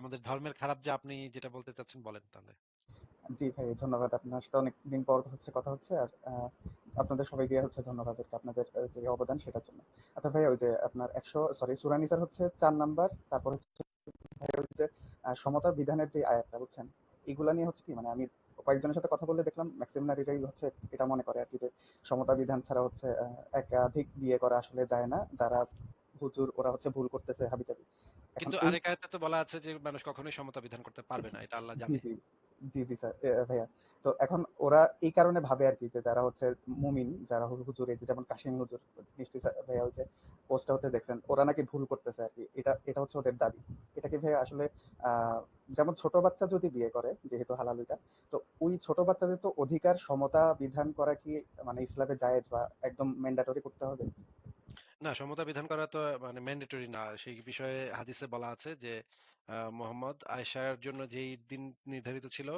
আমাদের ধর্মের খারাপ যে আপনি যেটা বলতে চাচ্ছেন বলেন তাহলে। জি ভাই, ধন্যবাদ আপনার সাথে। অনেক দিন পর হচ্ছে কথা হচ্ছে আর আপনাদের সবাইকে হচ্ছে ধন্যবাদ আপনাদের যে অবদান সেটার জন্য। আচ্ছা ভাই, ওই যে আপনার একশো সরি সুরানিসার হচ্ছে চার নাম্বার, তারপর হচ্ছে সমতা বিধানের যে আয়াতটা, বুঝছেন? এগুলা নিয়ে হচ্ছে কি মানে আমি কয়েকজনের সাথে কথা বলে দেখলাম ম্যাক্সিমাম নারীরাই হচ্ছে এটা মনে করে আর কি যে, সমতা বিধান ছাড়া হচ্ছে একাধিক বিয়ে করা আসলে যায় না। যারা হুজুর, ওরা হচ্ছে ভুল করতেছে হাবিজাবি। কিন্তু আরেক আয়াতে তো বলা আছে যে মানুষ কখনোই সমতা বিধান করতে পারবে না এটা আল্লাহ জানে। জি জি স্যার ভাইয়া। তো এখন ওরা এই কারণে ভাবে আর কি যে যারা হচ্ছে মুমিন যারা হুজুর এই যেমন কাশিম হুজুর নিশ্চয়ই ভাইয়া হচ্ছে পোস্টটা হচ্ছে দেখছেন ওরা নাকি ভুল করতেছে আর কি এটা এটা হচ্ছে ওদের দাবি। এটা কি ভাইয়া আসলে আহ, যেমন ছোট বাচ্চা যদি বিয়ে করে যেহেতু হালাল ওইটা তো ওই ছোট বাচ্চাদের তো অধিকার সমতা বিধান করা কি মানে ইসলামে জায়েজ বা একদম ম্যান্ডাটরি করতে হবে? না সমতা বিধান করা তো মানে ম্যান্ডেটরি না। সেই বিষয়ে হাদিসে বলা আছে যে মোহাম্মদ আয়েশার জন্য যেই দিন নির্ধারিত ছিল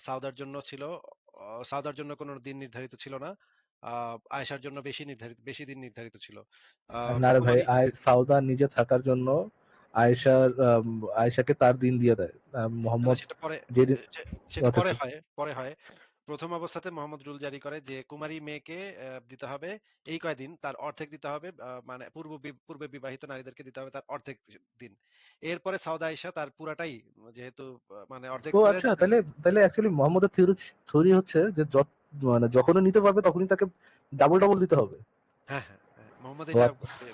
সাউদার জন্য ছিল সাউদার জন্য কোনো দিন নির্ধারিত ছিল না। আয়েশার জন্য বেশি নির্ধারিত বেশি দিন নির্ধারিত ছিল। না রে ভাই সাউদা নিজে থাকার জন্য আয়েশার আয়েশাকে তার দিন দিয়ে দেয়। মোহাম্মদ সেটা পরে সেটা আচ্ছা পরে আচ্ছা। হয় পরে হয়। প্রথম অবস্থাতে মোহাম্মদ রুল জারি করে যে কুমারী মেয়েকে দিতে হবে এই কয়দিন তার অর্ধেক দিতে হবে মানে পূর্ব পূর্বে বিবাহিত নারীদেরকে দিতে হবে তার অর্ধেক দিন এরপরে সাউদা আয়েশা তার পুরাটাই যেহেতু মানে অর্ধেক ও আচ্ছা তাহলে তাহলে অ্যাকচুয়ালি মোহাম্মদের থিওরি থিওরি হচ্ছে যে যত মানে যখনই নিতে পারবে তখনই তাকে ডাবল ডাবল দিতে হবে হ্যাঁ হ্যাঁ হ্যাঁ। মোহাম্মদ এটা।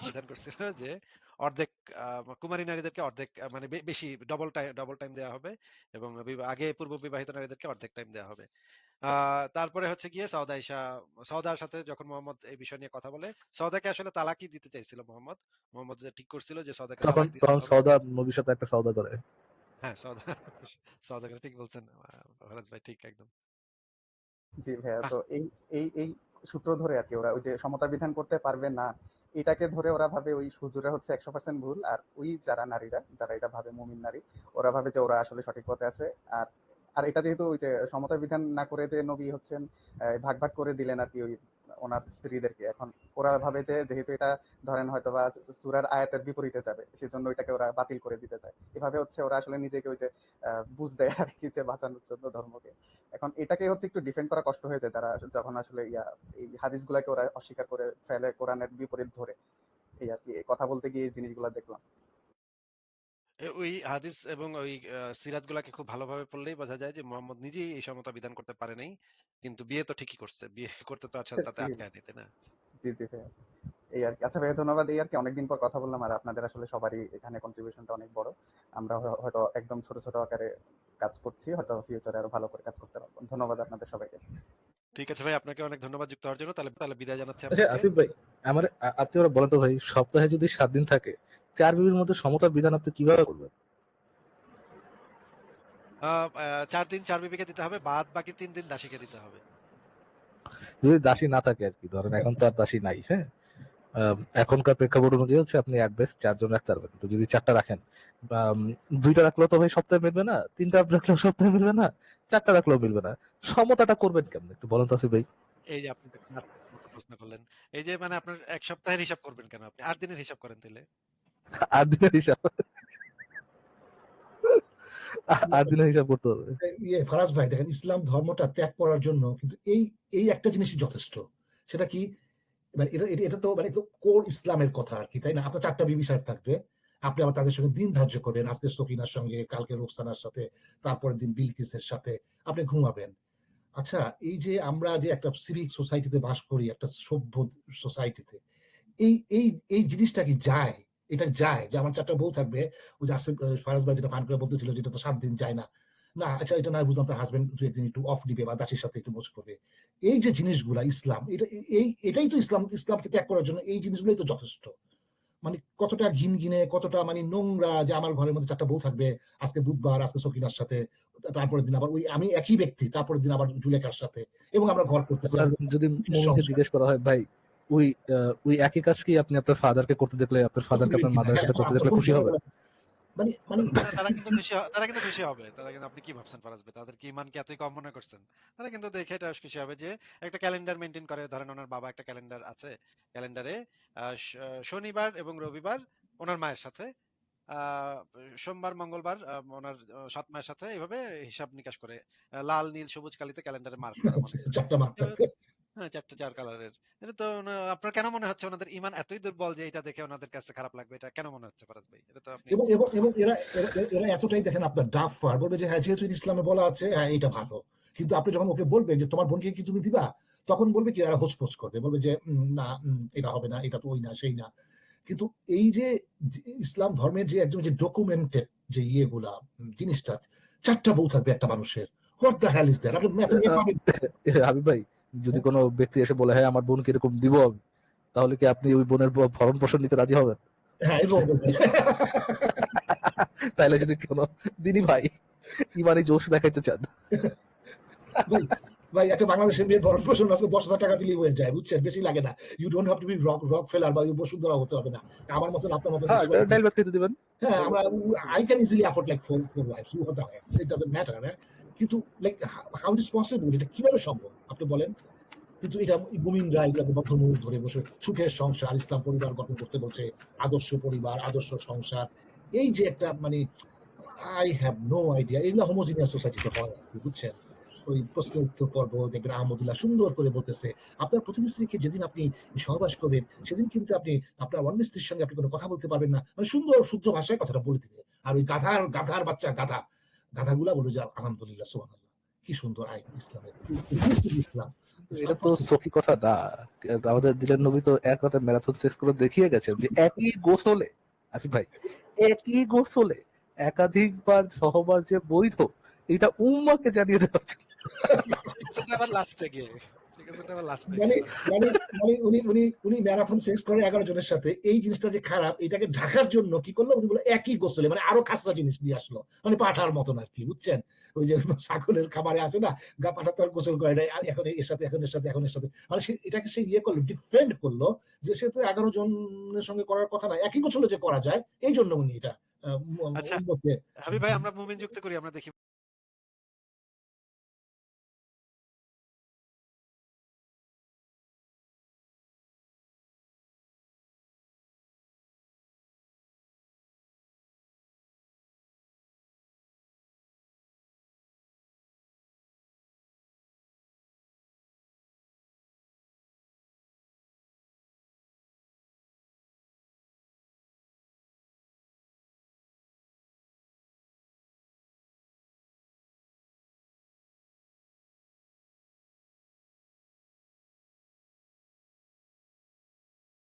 বিধান করছিল যে অর্ধেক কুমারী নারীদেরকে অর্ধেক মানে বেশি ডবল টাইম ডবল টাইম দেওয়া হবে এবং আগে পূর্ব বিবাহিত নারীদেরকে অর্ধেক টাইম দেওয়া হবে তারপরে হচ্ছে গিয়ে সৌদা আয়েশা সৌদার সাথে যখন মোহাম্মদ এই বিষয় নিয়ে কথা বলে সৌদাকে আসলে তালাকই দিতে চাইছিল মোহাম্মদ। মোহাম্মদ ঠিক করছিল যে সৌদাকে তখন তখন সৌদা নবীর সাথে একটা সৌদা করে। হ্যাঁ সৌদা সৌদাকে ঠিক বলছেন। ভাই ঠিক একদম। জি ভাইয়া তো এই এই এই সূত্র ধরে আর কি ওরা ওই যে সমতা বিধান করতে পারবে না এটাকে ধরে ওরা ভাবে ওই হুজুরা হচ্ছে একশো পার্সেন্ট ভুল আর ওই যারা নারীরা যারা এটা ভাবে মুমিন নারী ওরা ভাবে যে ওরা আসলে সঠিক পথে আছে আর আর এটা যেহেতু ওই যে সমতা বিধান না করে যে নবী হচ্ছেন ভাগ ভাগ করে দিলেন আর কি ওই ওনার স্ত্রীদেরকে। এখন ওরা ভাবে যে যেহেতু এটা ধরেন হয়তো বা সুরার আয়াতের বিপরীতে যাবে, সেজন্য এটাকে ওরা বাতিল করে দিতে চায়। এভাবে হচ্ছে ওরা আসলে নিজেকে ওই যে বুঝ দেয় আর কি যে বাঁচানোর জন্য ধর্মকে। এখন এটাকে হচ্ছে একটু ডিফেন্ড করা কষ্ট হয়ে যায় যারা যখন আসলে ইয়া, এই হাদিসগুলাকে ওরা অস্বীকার করে ফেলে কোরআনের বিপরীত ধরে। এই আর কি কথা বলতে গিয়ে এই জিনিসগুলো দেখলাম। ওই হাদিস এবং ওই সিরাত গুলাকে খুব ভালোভাবে পড়লেই বোঝা যায় যে মোহাম্মদ নিজেই এই সমতা বিধান করতে পারে নাই। কিন্তু বিয়ে তো ঠিকই করছে। বিয়ে করতে তো আচ্ছা তাতে জি। আটকায় দিতে না? জি জি ভাইয়া। এই আর কি। আচ্ছা ভাইয়া ধন্যবাদ। এই আর কি অনেকদিন পর কথা বললাম আর আপনাদের আসলে সবারই এখানে কন্ট্রিবিউশনটা অনেক বড়। আমরা হয়তো একদম ছোট ছোট আকারে কাজ করছি। হয়তো ফিউচারে আরও ভালো করে কাজ করতে পারব। ধন্যবাদ আপনাদের সবাইকে। ঠিক আছে ভাই আপনাকে অনেক ধন্যবাদ যুক্ত হওয়ার জন্য। তাহলে তাহলে বিদায় জানাচ্ছি আচ্ছা আসিফ ভাই আমার আপনি ওরা বলেন তো ভাই সপ্তাহে যদি সাত দিন থাকে চার বিবির মধ্যে সমতা বিধান আপনি কীভাবে করবেন? চার দিন চার বিবিকে দিতে হবে বাদ বাকি তিন দিন দাসীকে দিতে হবে। যদি দাসী না থাকে আর কি ধরেন এখন তো আর দাসী নাই হ্যাঁ? এখনকার প্রেক্ষাপট অনুযায়ী হচ্ছে আপনি বেশ চারজন রাখতে পারবেন। তো যদি চারটা রাখেন বা, দুইটা রাখলেও তো ভাই সপ্তাহে মিলবে না তিনটা রাখলেও সপ্তাহে মিলবে না চারটা রাখলেও মিলবে না। সমতাটা করবেন কেমন? একটু বলেন তো ভাই। এই যে আপনি প্রশ্ন করলেন এই যে মানে আপনার এক সপ্তাহের হিসাব করবেন কেন আপনি? আট দিনের হিসাব করেন তাহলে হিসাব। হিসাব করতে হবে। ইয়ে ফারাজ ভাই, দেখেন, ইসলাম ধর্মটা ত্যাগ করার জন্য কিন্তু এই এই একটা জিনিসই যথেষ্ট। সেটা কি? মানে এটা- এটা তো মানে কোর ইসলামের কথা আর কি, তাই না? আপনার চারটা বিবি সাহেব থাকবে, আপনি আবার তাদের সঙ্গে দিন ধার্য করবেন, আজকে সকিনার সঙ্গে, কালকে রোকসানার সাথে, তারপরের দিন বিলকিসের সাথে আপনি ঘুমাবেন। আচ্ছা এই যে আমরা যে একটা সিভিক সোসাইটিতে বাস করি, একটা সভ্য সোসাইটিতে এই এই এই জিনিসটা কি যায়? এটা যায় যে আমার চারটা বউ থাকবে ওই যে আসিফ ফারাজ ভাই যেটা ফান করে বলতেছিল যেটা তো সাত দিন যায় না। না আচ্ছা এটা না বুঝলাম তার হাজবেন্ড দু একদিন একটু অফ দিবে বা দাসির সাথে একটু মোজ করবে এই যে জিনিসগুলা ইসলাম এটা এই এটাই তো ইসলাম ইসলামকে ত্যাগ করার জন্য এই জিনিসগুলোই তো যথেষ্ট। মানে কতটা ঘিন ঘিনে কতটা মানে নোংরা যে আমার ঘরের মধ্যে চারটা বউ থাকবে আজকে বুধবার আজকে সকিনার সাথে তারপরের দিন আবার ওই আমি একই ব্যক্তি তারপরের দিন আবার জুলেখার সাথে এবং আমরা ঘর করতেছি। আমরা যদি জিজ্ঞেস করা হয় ভাই ওই ওই একই কাজ কি আপনি আপনার ফাদারকে করতে দেখলে আপনার ফাদারকে আপনার মাদারের সাথে করতে দেখলে খুশি হবে? মানে মানে তারা কিন্তু খুশি তারা কিন্তু খুশি হবে। তারা কিন্তু আপনি কি ভাবছেন ফারাজ ভাই? তাদের কি ইমান কি এতই কম মনে করছেন? তারা কিন্তু দেখে এটা খুশি হবে যে একটা ক্যালেন্ডার মেনটেন করে। ধরেন ওনার বাবা একটা ক্যালেন্ডার আছে। ক্যালেন্ডারে শনিবার এবং রবিবার ওনার মায়ের সাথে আহ, সোমবার মঙ্গলবার ওনার সাত মায়ের সাথে এইভাবে হিসাব নিকাশ করে লাল নীল সবুজ কালিতে ক্যালেন্ডারে মার্ক করা হয়। হ্যাঁ চার কালারের এটা তো আপনার কেন মনে হচ্ছে ওনাদের ইমান এতই দুর্বল যে এটা দেখে ওনাদের কাছে খারাপ লাগবে এটা কেন মনে হচ্ছে ফারাজ ভাই এটা তো আপনি এবং এবং এবং এরা এরা- এতটাই দেখেন আপনার ডাফার বলবে যে হ্যাঁ যেহেতু ইসলামে বলা আছে হ্যাঁ এটা ভালো কিন্তু আপনি যখন ওকে বলবেন যে তোমার বোনকে কি তুমি দিবা তখন বলবে কি এরা হোসপোস করবে বলবে যে না এটা হবে না এটা তো ওই না সেই না কিন্তু এই যে ইসলাম ধর্মের যে একদম যে ডকুমেন্টেড যে ইয়েগুলা জিনিসটা চারটা বউ থাকবে একটা মানুষের what the hell is that আপনি ভাই যদি কোনো ব্যক্তি এসে বলে হ্যাঁ আমার বোনকে এরকম দিব আমি তাহলে কি আপনি ওই বোনের ভরণ পোষণ নিতে রাজি হবেন? তাহলে তাইলে যদি কোনো দিনই ভাই ইমানি জোশ দেখাইতে চান। ভাই একটা বাংলাদেশের মেয়ের ভরণ পোষণ আছে দশ হাজার টাকা দিলেই হয়ে যায় বুঝছেন? বেশি লাগে না। You don't have to be rock Rockefeller বা বসুন্ধরা হতে হবে না। আমার মতন আপনার মতন হ্যাঁ আমরা I can easily afford like four four who হতে হয়। ইট ডাজন্ট ম্যাটার হ্যাঁ? কিন্তু লাইক হাউ ইজ পসিবল এটা কীভাবে সম্ভব? আপনি বলেন। কিন্তু এটা মুমিনরা এগুলোকে বদ্ধমূল ধরে বসে সুখের সংসার ইসলাম পরিবার গঠন করতে বলছে আদর্শ পরিবার আদর্শ সংসার। এই যে একটা মানে আই হ্যাভ নো আইডিয়া এগুলো হোমোজিনিয়াস সোসাইটিতে হয় বুঝছেন? ওই প্রশ্ন উত্তর পর্ব দেখবেন আহমদুল্লাহ সুন্দর করে বলতেছে, আপনার প্রথম স্ত্রীকে যেদিন আপনি সহবাস করবেন, সেদিন কিন্তু আপনি, আপনার অন্য স্ত্রীর সঙ্গে আপনি কোনো কথা বলতে পারবেন না। মানে সুন্দর, শুদ্ধ ভাষায় কথাটা বলে দিবে। আর ওই গাধার গাধার বাচ্চা, গাধা, গাধাগুলা বলে যে, আলহামদুলিল্লাহ সোহান কি সুন্দর আইন ইসলামের। ইসলাম। এটা তো কথা না। আমাদের দিলের নবী তো এক রাতে ম্যারাথন শেষ করে দেখিয়ে গেছেন যে একই গোসলে, আসিফ ভাই, একই গোসলে একাধিকবার সহবাস যে বৈধ, এটা উম্মাকে জানিয়ে দেওয়া। সেটা আবার লাস্টে গিয়ে। মানে মানে মানে উনি উনি উনি ম্যারাথন শেষ করে এগারো জনের সাথে এই জিনিসটা যে খারাপ এটাকে ঢাকার জন্য কি করল? উনি বলে একই গোসলে। মানে আরও খাসরা জিনিস নিয়ে আসলো। মানে পাঠার মতন আর কি বুঝছেন? ওই যে ছাগলের খাবারে আছে না গা পাঠা তো আর গোসল করে না এখন এর সাথে এখন এর সাথে এখন এর সাথে। মানে সে এটাকে সে ইয়ে করল ডিফেন্ড করল যে সে তো এগারো জনের সঙ্গে করার কথা না একই গোসলে যে করা যায় এই জন্য উনি এটা আচ্ছা। হাবিব ভাই আমরা মুমিন যুক্ত করি আমরা দেখি।